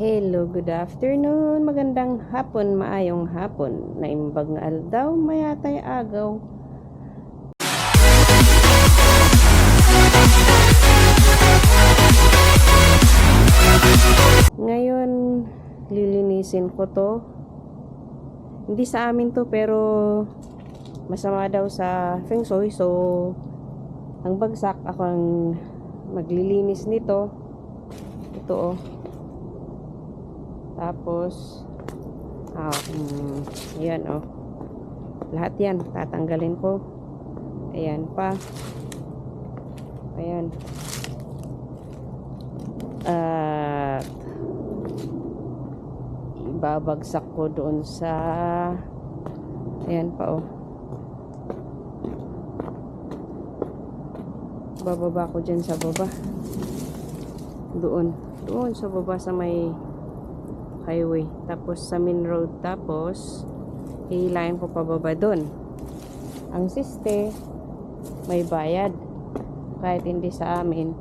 Hello, good afternoon. Magandang hapon, maayong hapon. Naimbag nga aldaw, mayatay agaw. Ngayon, lilinisin ko to. Hindi sa amin to, pero masama daw sa feng shui. So, ang bagsak, ako ang maglilinis nito. Ito oh. Tapos, ah, mm, yan oh. Lahat yan, tatanggalin ko. Ayan pa. Ayan. At, babagsak ko doon sa, ayan pa oh. Bababa ko dyan sa baba. Doon. Doon sa baba sa may highway. Tapos sa main road. Tapos, hihilahin ko pababa doon. Ang siste, may bayad. Kahit hindi sa amin,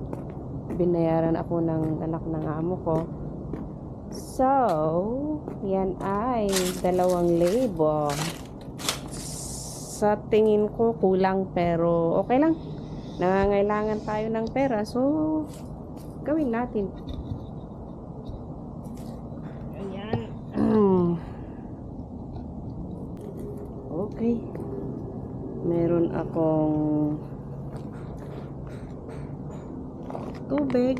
binayaran ako ng anak ng amo ko. So, yan ay dalawang libo. Sa tingin ko kulang pero okay lang. Nangangailangan tayo ng pera so gawin natin. Ayan. Okay. Meron akong tubig.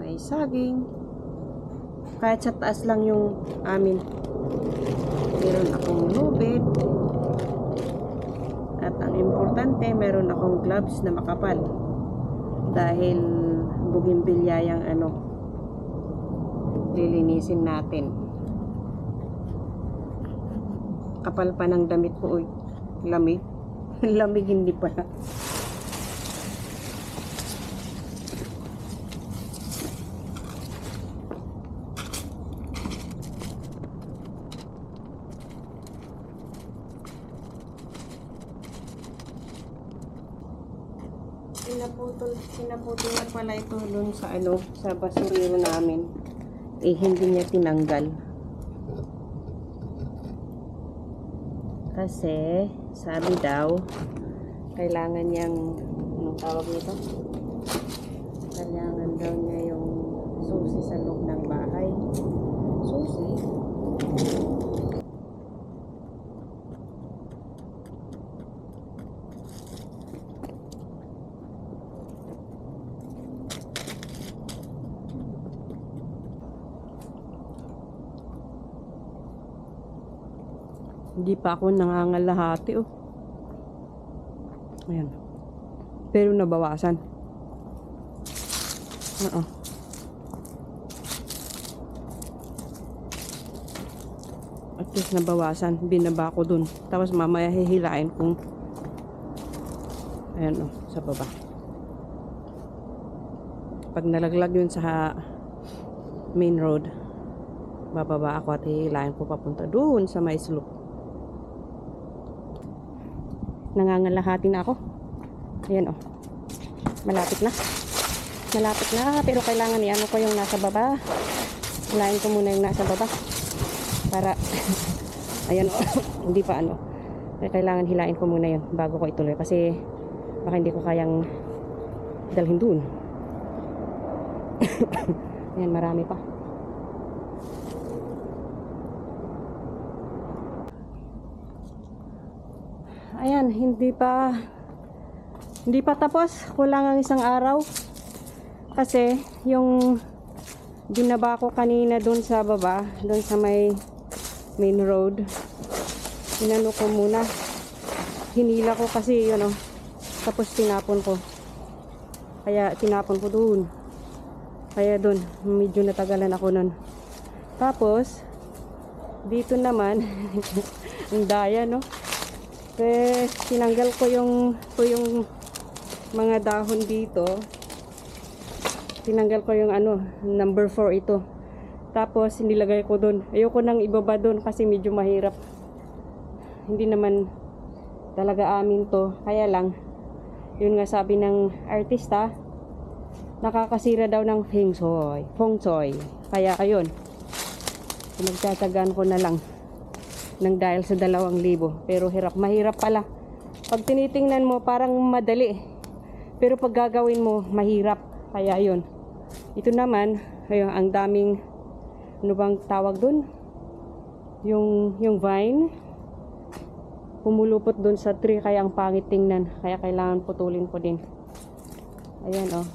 May saging. Kahit sa taas lang yung amin. Meron akong lubid. At ang importante, meron akong gloves na makapal. Dahil bugimbilya yung ano, lilinisin natin. Kapal pa ng damit ko, uy. Lamig. Lamig hindi pala. Pinaputol, pinaputol na pala ito dun sa ano, sa basurero namin. Eh, hindi niya tinanggal. Kasi, sabi daw, kailangan niyang, anong tawag nito? Kailangan daw niya yung susi sa loob ng bahay. Susi? Hindi pa ako nangangalahati oh. Ayan. Pero nabawasan. Oo. At least nabawasan. Binaba ko dun. Tapos mamaya hihilain kung ayan oh, sa baba. Pag nalaglag yun sa main road, bababa ako at hihilain ko papunta doon sa may slope. Nangangalahati na ako. Ayan oh. Malapit na. Malapit na. Pero kailangan i-ano ko yung nasa baba. Hilain ko muna yung nasa baba. Para, ayan oh. hindi pa ano. Kaya kailangan hilain ko muna yun bago ko ituloy. Kasi, baka hindi ko kayang dalhin dun. ayan, marami pa. Ayan, hindi pa hindi pa tapos. Kulang ang isang araw. Kasi yung binaba ko kanina doon sa baba, doon sa may main road. Inano ko muna. Hinila ko kasi yun oh. Tapos tinapon ko. Kaya tinapon ko doon. Kaya doon, medyo natagalan ako nun. Tapos, dito naman, ang daya no. Eh, tinanggal ko yung ko yung mga dahon dito. Tinanggal ko yung ano, number 4 ito. Tapos nilagay ko doon. Ayoko nang ibaba doon kasi medyo mahirap. Hindi naman talaga amin to. Kaya lang, yun nga sabi ng artista, nakakasira daw ng feng shui. Feng shui. Kaya ayun, pinagtatagaan ko na lang ng dahil sa dalawang libo. Pero hirap, mahirap pala. Pag tinitingnan mo, parang madali. Pero pag gagawin mo, mahirap. Kaya yun. Ito naman, ayun, ang daming, ano bang tawag dun? Yung, yung vine, pumulupot dun sa tree, kaya ang pangit tingnan. Kaya kailangan putulin ko din. Ayan, oh.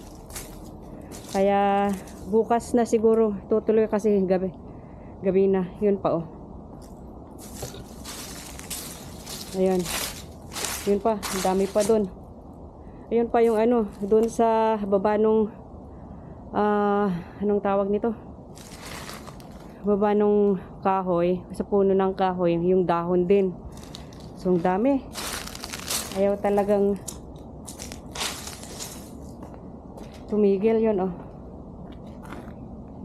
Kaya, bukas na siguro, tutuloy kasi gabi. Gabi na, yun pa, oh. Ayan. Yun pa, dami pa dun. Ayun pa yung ano, dun sa baba nung, ah, anong tawag nito? Baba nung kahoy, sa puno ng kahoy, yung dahon din. So, ang dami. Ayaw talagang tumigil yun, oh.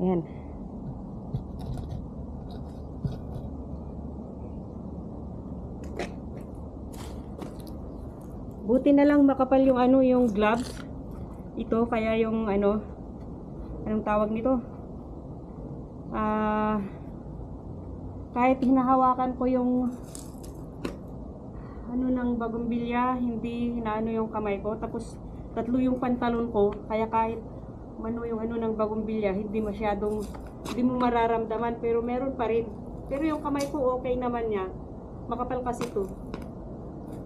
Ayan. Buti na lang makapal yung ano, yung gloves. Ito, kaya yung ano, anong tawag nito? Ah, kahit hinahawakan ko yung ano ng bagumbilya, hindi hinaano yung kamay ko. Tapos, tatlo yung pantalon ko, kaya kahit mano yung ano ng bagumbilya, hindi masyadong, hindi mo mararamdaman, pero meron pa rin. Pero yung kamay ko, okay naman niya. Makapal kasi to.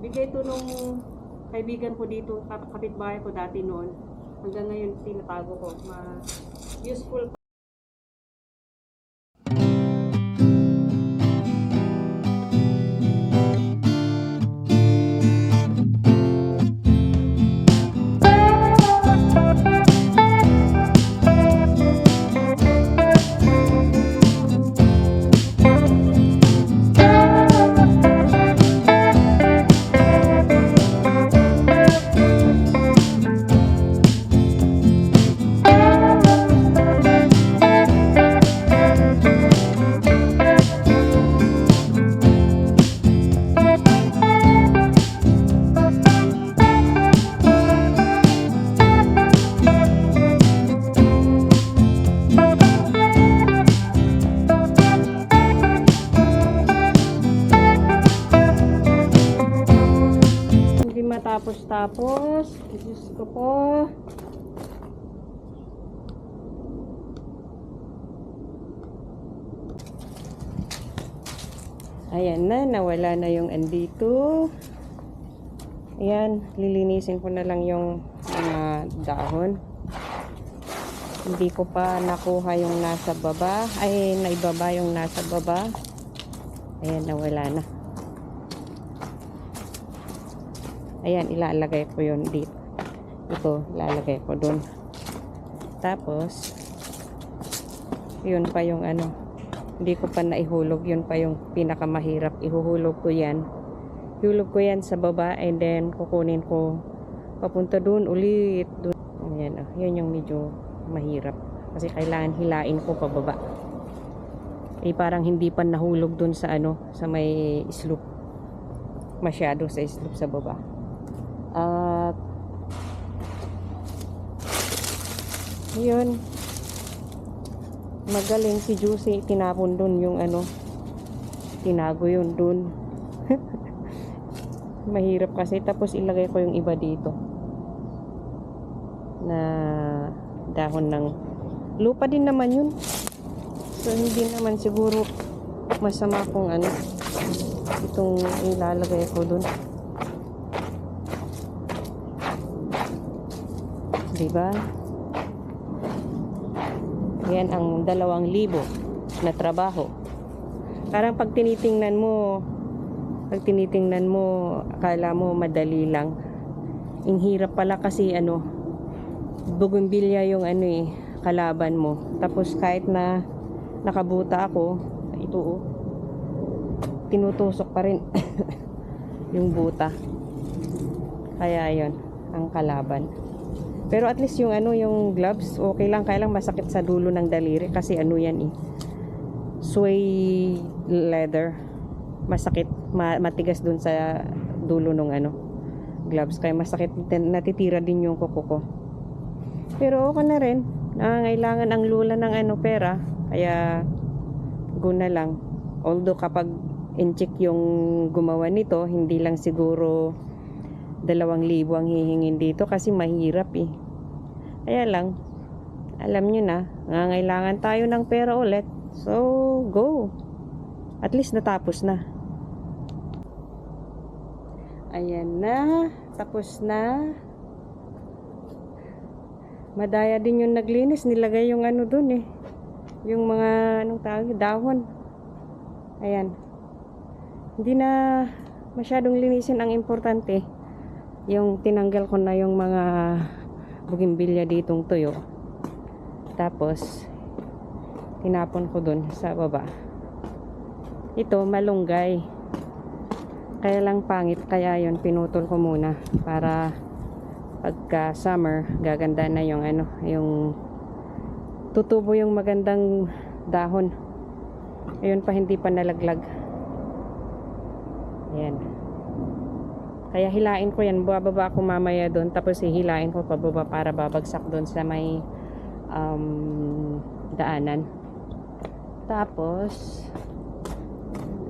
Bigay to nung kaibigan ko dito, kap- kapitbahay ko dati noon. Hanggang ngayon, tinatago ko. Ma useful Hindi matapos-tapos. Diyos ko po. Ayan na, nawala na yung andito. Ayan, lilinisin ko na lang yung mga dahon. Hindi ko pa nakuha yung nasa baba. Ay, naibaba yung nasa baba. Ayan, nawala na. Ayan, ilalagay ko yun dito. Ito, ilalagay ko dun. Tapos, yun pa yung ano, hindi ko pa naihulog. Yun pa yung pinakamahirap. Ihuhulog ko yan. Ihulog ko yan sa baba and then kukunin ko papunta dun ulit. Dun. Ayan, oh, yun yung medyo mahirap. Kasi kailangan hilain ko pababa. Eh, parang hindi pa nahulog dun sa ano, sa may slope. Masyado sa slope sa baba. At yun magaling si Juicy tinapon dun yung ano tinago yun dun. Mahirap kasi tapos ilagay ko yung iba dito. Na dahon ng lupa din naman yun. So hindi naman siguro masama kung ano itong ilalagay ko dun Diba? Yan ang dalawang libo na trabaho. Parang pag tinitingnan mo, pag tinitingnan mo, akala mo madali lang. Ang hirap pala kasi ano, bugumbilya yung ano eh, kalaban mo. Tapos kahit na nakabuta ako, ito oh, tinutusok pa rin yung buta. Kaya yon ang kalaban. Pero at least yung ano, yung gloves, okay lang. Kaya lang masakit sa dulo ng daliri kasi ano yan eh. Sway leather. Masakit, ma- matigas dun sa dulo ng ano, gloves. Kaya masakit, natitira din yung kuko ko. Pero okay na rin. Nangangailangan ang lula ng ano pera. Kaya go na lang. Although kapag in-check yung gumawa nito, hindi lang siguro dalawang libo ang hihingin dito kasi mahirap eh. Kaya lang, alam nyo na, nangangailangan tayo ng pera ulit. So, go. At least natapos na. Ayan na. Tapos na. Madaya din yung naglinis. Nilagay yung ano dun eh. Yung mga, anong tawag, dahon. Ayan. Hindi na masyadong linisin. Ang importante, yung tinanggal ko na yung mga bugimbilya ditong tuyo. Tapos, tinapon ko dun sa baba. Ito, malunggay. Kaya lang pangit, kaya yon pinutol ko muna para pagka summer, gaganda na yung ano, yung tutubo yung magandang dahon. Ayun pa, hindi pa nalaglag. Ayan. Kaya hilain ko yan, bababa ako mamaya doon, tapos hihilain ko pababa para babagsak doon sa may um, daanan. Tapos,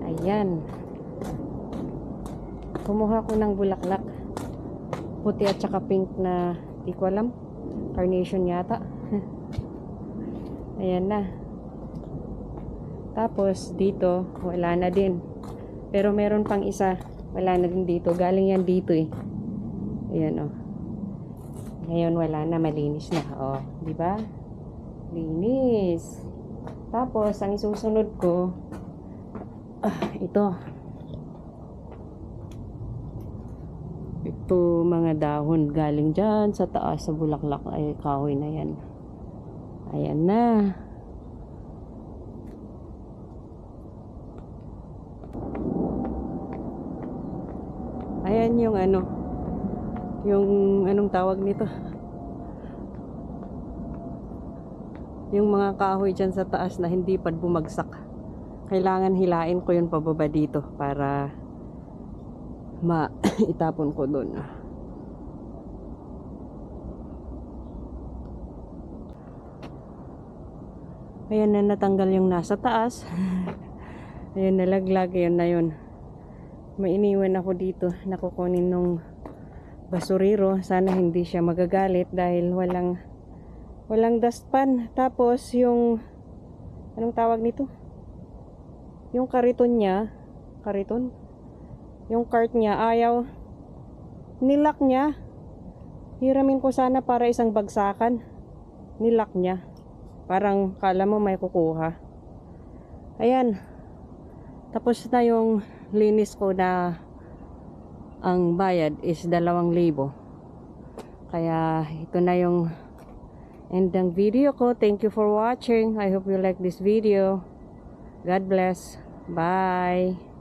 ayan. Kumuha ko ng bulaklak. Puti at saka pink na, di ko alam. Carnation yata. ayan na. Tapos, dito, wala na din. Pero meron pang isa. Wala na din dito. Galing yan dito eh. Ayan oh. Ngayon wala na, malinis na. Oh, di ba? Linis. Tapos, ang isusunod ko, ah, ito. Ito, mga dahon galing dyan sa taas sa bulaklak ay kahoy na yan. Ayan na. Ayan yung ano, yung anong tawag nito? Yung mga kahoy dyan sa taas na hindi pa bumagsak. Kailangan hilain ko yun pababa dito para ma-itapon ko doon. Ayan na natanggal yung nasa taas. Ayan nalaglag, yun na yun. May iniwan ako dito na kukunin nung basurero. Sana hindi siya magagalit dahil walang walang dustpan. Tapos yung anong tawag nito? Yung kariton niya, kariton? Yung cart niya, ayaw. Nilak niya. Hiramin ko sana para isang bagsakan. Nilak niya. Parang kala mo may kukuha. Ayan. Tapos na yung linis ko na ang bayad is dalawang libo. Kaya ito na yung end ng video ko. Thank you for watching. I hope you like this video. God bless. Bye.